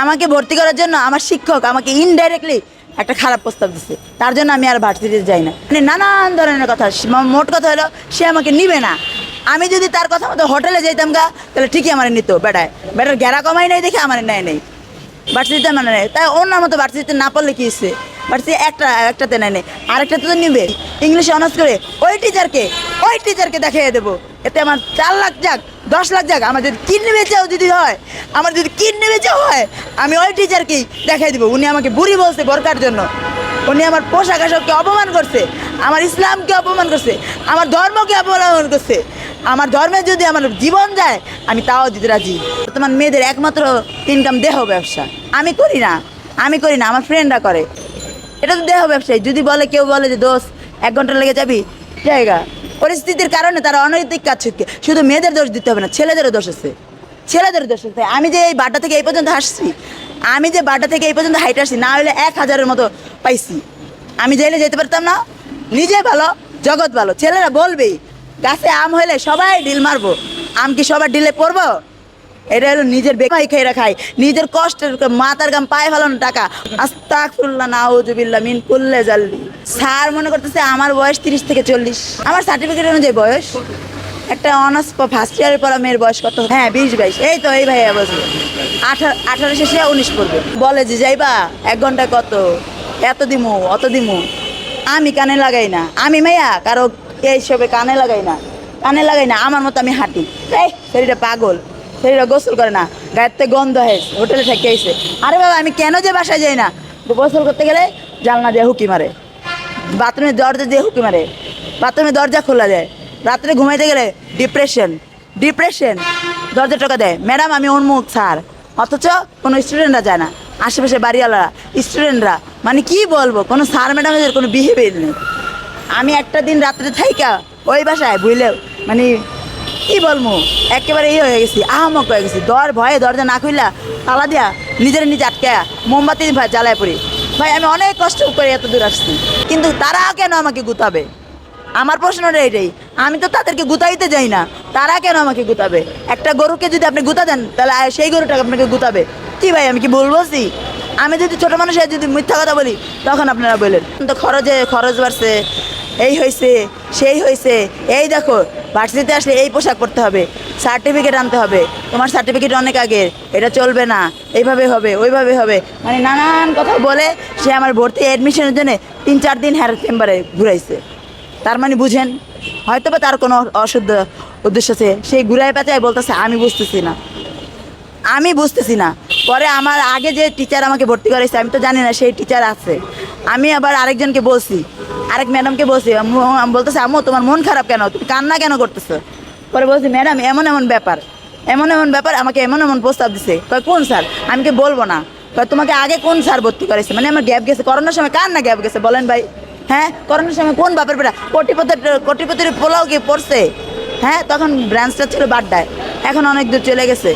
আমাকে ভর্তি করার জন্য আমার শিক্ষক আমাকে ইনডাইরেক্টলি একটা খারাপ প্রস্তাব দিচ্ছে তার জন্য আমি আর ভার্সিটিতে যাই না। মানে নানান ধরনের কথা মোট কথা হলো, সে আমাকে নিবে না। আমি যদি তার কথা মতো হোটেলে যাইতাম গা, তাহলে ঠিকই আমার নিত। বেটায়, বেটার গ্যারা কমাই নাই দেখে আমার নেয় নেই। ভার্সিটিতে মানে নেয়। তাই অন্য মতো ভার্সিটিতে না পড়লে কি হচ্ছে ভার্সিটি একটা, একটাতে নেয় নেই। আরেকটাতে তো নিবে। ইংলিশে অনার্স করে ওই টিচারকে ওই টিচারকে দেখিয়ে দেবো। এতে আমার চার লাখ যাক, দশ লাখ যাক, আমার যদি কিডনি বেচাও যদি হয়, আমার যদি কিডনি বেচাও হয়, আমি ওই টিচারকেই দেখাই দেবো। উনি আমাকে বুড়ি বলছে বরকার জন্য। উনি আমার পোশাক আশাককে অপমান করছে, আমার ইসলামকে অপমান করছে, আমার ধর্মকে অপমান করছে। আমার ধর্মে যদি আমার জীবন যায়, আমি তাও দিতে রাজি। বর্তমান মেয়েদের একমাত্র ইনকাম দেহ ব্যবসা। আমি করি না, আমি করি না, আমার ফ্রেন্ডরা করে। এটা তো দেহ ব্যবসায়ী। যদি বলে, কেউ বলে যে দোষ এক ঘণ্টা লেগে যাবি? জায়গা। পরিস্থিতির কারণে তারা অনৈতিক কাজ শুধু মেয়েদের দোষ দিতে হবে না, ছেলেদেরও দোষ আছে। ছেলেদের দোষ আছে। আমি যে এই বাড্ডা থেকে এই পর্যন্ত আসছি আমি যে বাড্ডা থেকে এই পর্যন্ত হাইট আসছি, না হলে এক হাজারের মতো পাইছি। আমি জেলে যেতে পারতাম না। নিজে ভালো, জগৎ ভালো। ছেলেরা বলবেই, গাছে আম হলে সবাই ডিল মারবো। আম কি সবার ডিলে পড়ব? এটা হলো নিজের বেকাই খেয়ে। খাই নিজের কষ্টের মাথার গাম পায়ে ফেলানো টাকা। আস্তাকফিরুল্লাহ নাউজুবিল্লাহ, মিন কুল্লে জাল্লি স্যার মনে করতেছে আমার বয়স তিরিশ থেকে চল্লিশ। আমার সার্টিফিকেট অনুযায়ী বয়স। একটা অনার্স ফার্স্ট ইয়ারের পর মেয়ের বয়স কত? হ্যাঁ বিশ, বাইশ। এই তো, এই ভাইয়া বসবে আঠারো আঠারো শেষে উনিশ পড়বে। বলে যে, যাইবা, এক ঘণ্টা কত? এত দিমু, অত দিমু। আমি কানে লাগাই না। আমি মাইয়া, কারও এইসবে কানে লাগাই না। কানে লাগাই না, আমার মতো আমি হাঁটি। এই, শরীরটা পাগল। শরীরটা গোসল করে না। গায়ের থেকে গন্ধ হয়েছে, হোটেলে থেকে আরে বাবা, আমি কেন যে বাসায় যাই না? গোসল করতে গেলে জানলা দিয়ে হুকি মারে। বাথরুমের দরজা দিয়ে হুকি মারে। বাথরুমের দরজা খোলা যায়। রাত্রে ঘুমাইতে গেলে ডিপ্রেশন ডিপ্রেশন দরজা টোকা দেয়। ম্যাডাম, আমি উন্মুখ, স্যার। অথচ কোনো স্টুডেন্টরা যায় না। আশেপাশে বাড়িওয়ালারা স্টুডেন্টরা মানে কি বলব? কোনো স্যার ম্যাডামের কোনো বিহেভিয়ার নেই। আমি একটা দিন রাত্রে থাইকা ওই বাসায় বুঝলেও মানে কি বলব? একেবারে ইয়ে হয়ে গেছি, আহমক হয়ে গেছি। দর ভয়ে দরজা না খুললা তালা দিয়া নিজের নিজে আটকে মোমবাতি জ্বালায় পড়ি। ভাই, আমি অনেক কষ্ট করে এত দূর আসছি। কিন্তু তারা কেন আমাকে গুতাবে? আমার প্রশ্নটা এটাই। আমি তো তাদেরকে গুতাইতে যাই না। তারা কেন আমাকে গুতাবে? একটা গরুকে যদি আপনি গুতা দেন, তাহলে সেই গরুটাকে আপনাকে গুতাবে। কি ভাই, আমি কি ভুল বলছি? আমি যদি ছোট মানুষের যদি মিথ্যা কথা বলি, তখন আপনারা বললেন তো খরচে খরচ বাড়ছে, এই হয়েছে সেই হয়েছে এই দেখো, ভার্সিটিতে আসলে এই পোশাক পরতে হবে। সার্টিফিকেট আনতে হবে। তোমার সার্টিফিকেট অনেক আগের। এটা চলবে না। এইভাবে হবে, ওইভাবে হবে। মানে নানান কথা বলে সে আমার ভর্তি অ্যাডমিশনের জন্য তিন চার দিন হ্যার চেম্বারে ঘুরাইছে। তার মানে বুঝেন হয়তো বা তার কোনো অশুদ্ধ উদ্দেশ্য আছে। সেই ঘুরাই পেঁচায় বলতেছে, আমি বুঝতেছি না। আমি বুঝতেছি না। পরে আমার আগে যে টিচার আমাকে ভর্তি করেছে আমি তো জানি না সেই টিচার আছে। আমি আবার আরেকজনকে বলছি, আরেক ম্যাডামকে বলছি আমি বলতেছে, আম্মু, তোমার মন খারাপ কেন? তুমি কান্না কেন করতেছো? পরে বলছি, ম্যাডাম, এমন এমন ব্যাপার, এমন এমন ব্যাপার, আমাকে এমন এমন প্রস্তাব দিছে। কয়, কোন স্যার? আমি কি বলব না? কয়, তোমাকে আগে কোন স্যার ভর্তি করেছে? মানে আমার গ্যাপ গেছে। করোনার সময় কার না গ্যাপ গেছে, বলেন ভাই। হ্যাঁ করোনার সময় কোন ব্যাপার বেটা? কোটিপতির কোটিপতির পোলাও কি পড়ছে? হ্যাঁ তখন ব্রাঞ্চটা ছিল বাড্ডায়। এখন অনেক দূর চলে গেছে।